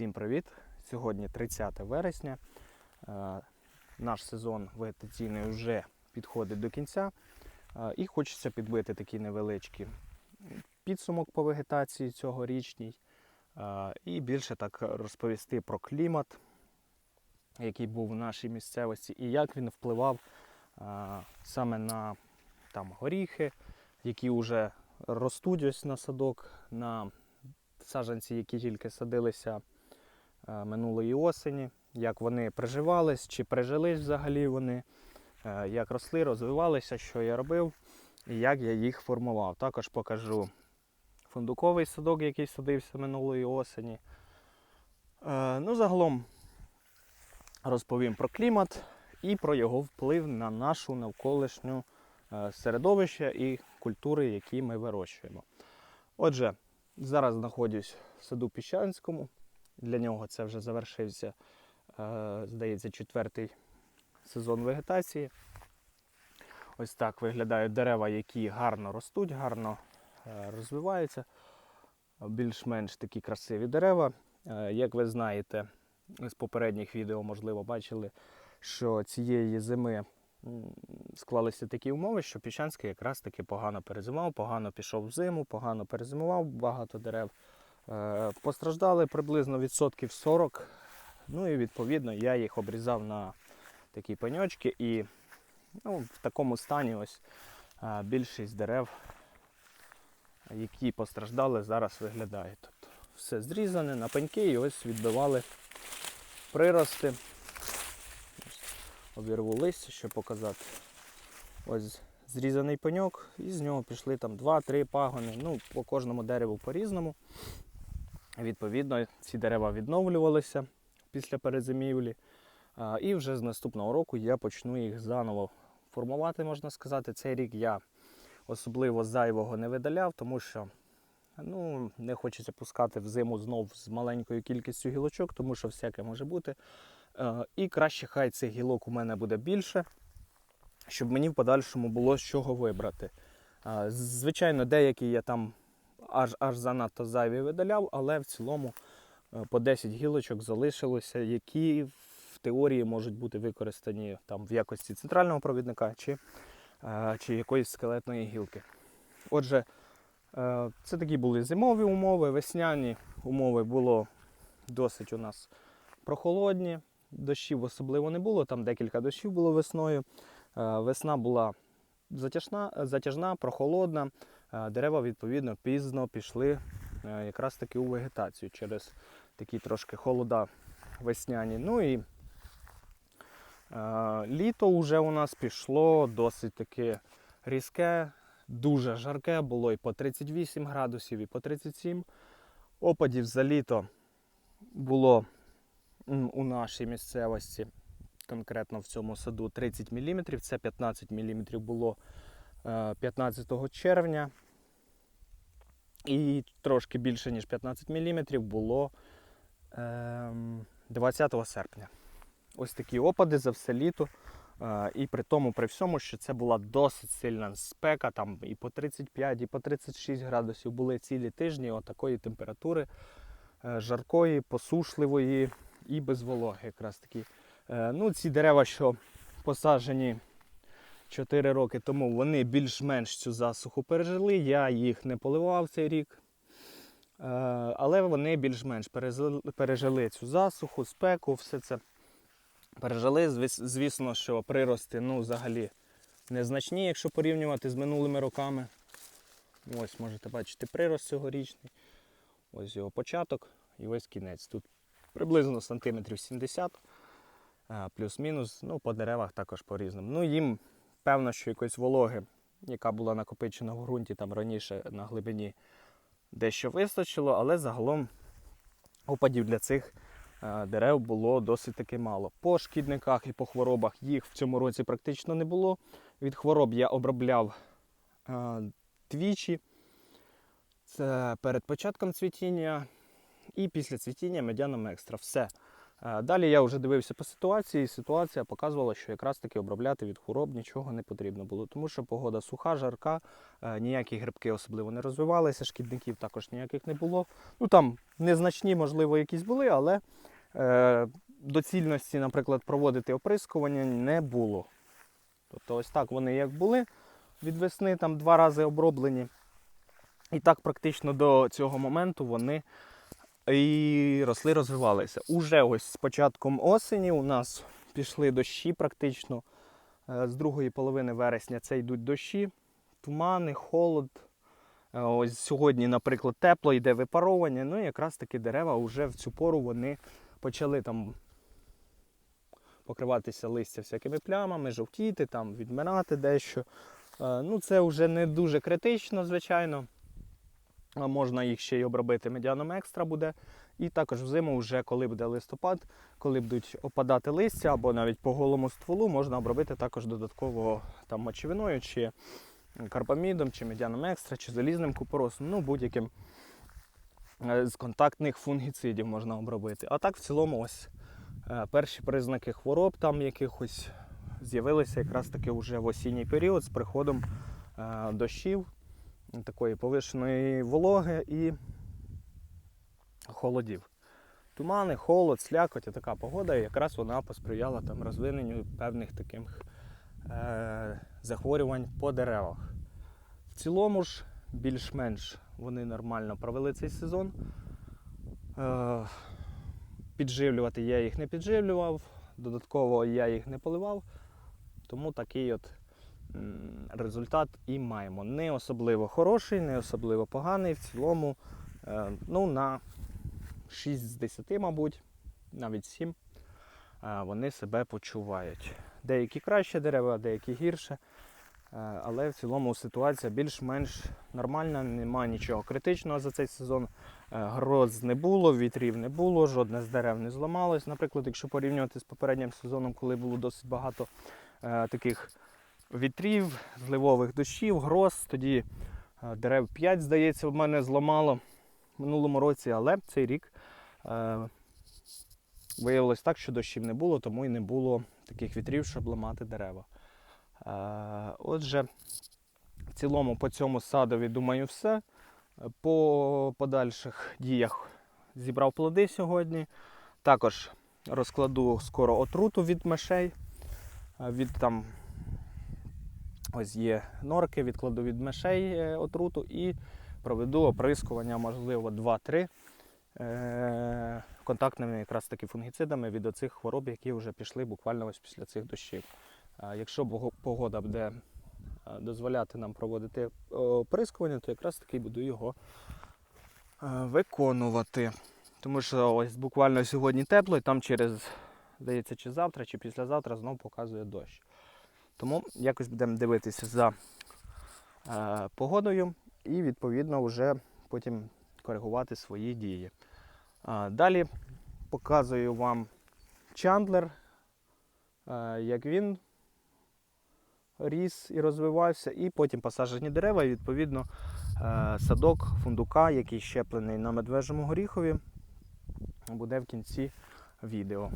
Всім привіт! Сьогодні 30 вересня. Е, Наш сезон вегетаційний вже підходить до кінця. Е, І хочеться підбити такий невеличкий підсумок по вегетації цьогорічній. е, І більше так розповісти про клімат, який був в нашій місцевості, і як він впливав саме на там, горіхи, які вже ростуть ось на садок, на саджанці, які тільки садилися минулої осені, як вони приживались, чи прижились взагалі вони, е, як росли, розвивалися, що я робив і як я їх формував. Також покажу фундуковий садок, який садився минулої осені. Е, Ну, загалом розповім про клімат і про його вплив на нашу навколишню е, середовище і культури, які ми вирощуємо. Отже, зараз знаходжусь в саду Піщанському. Для нього це вже завершився, е, здається, четвертий сезон вегетації. Ось так виглядають дерева, які гарно ростуть, гарно е, розвиваються. Більш-менш такі красиві дерева. Е, Як ви знаєте, з попередніх відео, можливо, бачили, що цієї зими склалися такі умови, що Піщанський якраз таки погано перезимував, погано пішов в зиму, погано перезимував, багато дерев постраждали приблизно відсотків 40. Ну і відповідно я їх обрізав на такі пеньочки і ну, в такому стані ось е, більшість дерев, які постраждали, зараз виглядають. Тобто все зрізане на пеньки і ось відбивали прирости. Обірву листя, щоб показати. Ось зрізаний пеньок, і з нього пішли там 2-3 пагони. Ну, по кожному дереву по-різному. Відповідно, ці дерева відновлювалися після перезимівлі. І вже з наступного року я почну їх заново формувати, можна сказати. Цей рік я особливо зайвого не видаляв, тому що ну, не хочеться пускати в зиму знов з маленькою кількістю гілочок, тому що всяке може бути. І краще хай цих гілок у мене буде більше, щоб мені в подальшому було з чого вибрати. Звичайно, деякі я там аж аж занадто зайві видаляв, але в цілому е, по 10 гілочок залишилося, які в теорії можуть бути використані там в якості центрального провідника чи, е, чи якоїсь скелетної гілки. Отже, е, це такі були зимові умови, весняні умови було досить у нас прохолодні. Дощів особливо не було, там декілька дощів було весною. Весна була затяжна, затяжна прохолодна. Е, Дерева, відповідно, пізно пішли е, якраз таки у вегетацію через такі трошки холода весняні. Ну і е, літо вже у нас пішло досить таки різке, дуже жарке, було і по 38 градусів, і по 37. Опадів за літо було у нашій місцевості, конкретно в цьому саду, 30 мм. Це 15 мм було 15 червня. І трошки більше, ніж 15 мм було ем, 20 серпня. Ось такі опади за все літо. Е, І при тому, при всьому, що це була досить сильна спека, там і по 35, і по 36 градусів були цілі тижні отакої температури е, жаркої, посушливої і без вологи якраз таки. Е, Ну, ці дерева, що посаджені 4 роки тому, вони більш-менш цю засуху пережили. Я їх не поливав цей рік. Е, Але вони більш-менш пережили цю засуху, спеку, все це пережили. Звісно, що прирости ну, взагалі незначні, якщо порівнювати з минулими роками. Ось можете бачити прирост цьогорічний. Ось його початок і ось кінець. Тут приблизно сантиметрів 70, е, плюс-мінус. Ну, по деревах також по-різному. Ну, їм певно, що якоїсь вологи, яка була накопичена в ґрунті там раніше на глибині, дещо вистачило, але загалом опадів для цих е, дерев було досить таки мало. По шкідниках і по хворобах їх в цьому році практично не було. Від хвороб я обробляв е, двічі. Це перед початком цвітіння і після цвітіння медяном екстра. Все. Е, Далі я вже дивився по ситуації, і ситуація показувала, що якраз таки обробляти від хвороб нічого не потрібно було, тому що погода суха, жарка, е, ніякі грибки особливо не розвивалися, шкідників також ніяких не було. Ну там незначні, можливо, якісь були, але е, доцільності, наприклад, проводити оприскування не було. Тобто ось так вони як були від весни, там два рази оброблені. І так практично до цього моменту вони і росли, розвивалися. Уже ось з початком осені у нас пішли дощі практично. Е, З другої половини вересня це йдуть дощі, тумани, холод. Е, Ось сьогодні, наприклад, тепло, йде випаровування. Ну і якраз таки дерева вже в цю пору вони почали там покриватися листя всякими плямами, жовтіти, там, відмирати дещо. Е, Ну, це вже не дуже критично, звичайно. Можна їх ще й обробити медіаном екстра буде. І також взиму, вже коли буде листопад, коли будуть опадати листя або навіть по голому стволу, можна обробити також додатково там, мочевиною, чи карбамідом, чи медіаном екстра, чи залізним купоросом, ну будь-яким е, з контактних фунгіцидів можна обробити. А так в цілому ось е, перші признаки хвороб там якихось з'явилися якраз таки вже в осінній період з приходом е, дощів такої повишеної вологи і холодів. Тумани, холод, слякоть, і така погода, і якраз вона посприяла там розвиненню певних таких е, захворювань по деревах. В цілому ж, більш-менш вони нормально провели цей сезон. Е, підживлювати я їх не підживлював, додатково я їх не поливав, тому такий от результат і маємо. Не особливо хороший, не особливо поганий. В цілому, е, ну, на 6 з 10, мабуть, навіть 7, е, вони себе почувають. Деякі краще дерева, деякі гірше. Е, Але в цілому ситуація більш-менш нормальна, немає нічого критичного за цей сезон. Гроз не було, вітрів не було, жодне з дерев не зламалось. Наприклад, якщо порівнювати з попереднім сезоном, коли було досить багато таких вітрів, зливових дощів, гроз, тоді е, дерев 5, здається, в мене зламало в минулому році, але цей рік е, виявилось так, що дощів не було, тому і не було таких вітрів, щоб ламати дерева. Е, Отже, в цілому по цьому садові, думаю, все. По подальших діях зібрав плоди сьогодні. Також розкладу скоро отруту від мишей. Е, Від там ось є норки, відкладу від мишей е, отруту і проведу оприскування, можливо, 2-3 е, контактними якраз таки фунгіцидами від оцих хвороб, які вже пішли буквально ось після цих дощів. Якщо погода буде е, дозволяти нам проводити оприскування, то якраз таки буду його виконувати. Тому що ось буквально сьогодні тепло, і там через, здається, чи завтра, чи післязавтра знов показує дощ. Тому якось будемо дивитися за е, погодою і відповідно вже потім коригувати свої дії. А, далі показую вам чандлер, е, як він ріс і розвивався, і потім посаджені дерева, і відповідно е, садок фундука, який щеплений на медвежому горіхові, буде в кінці відео.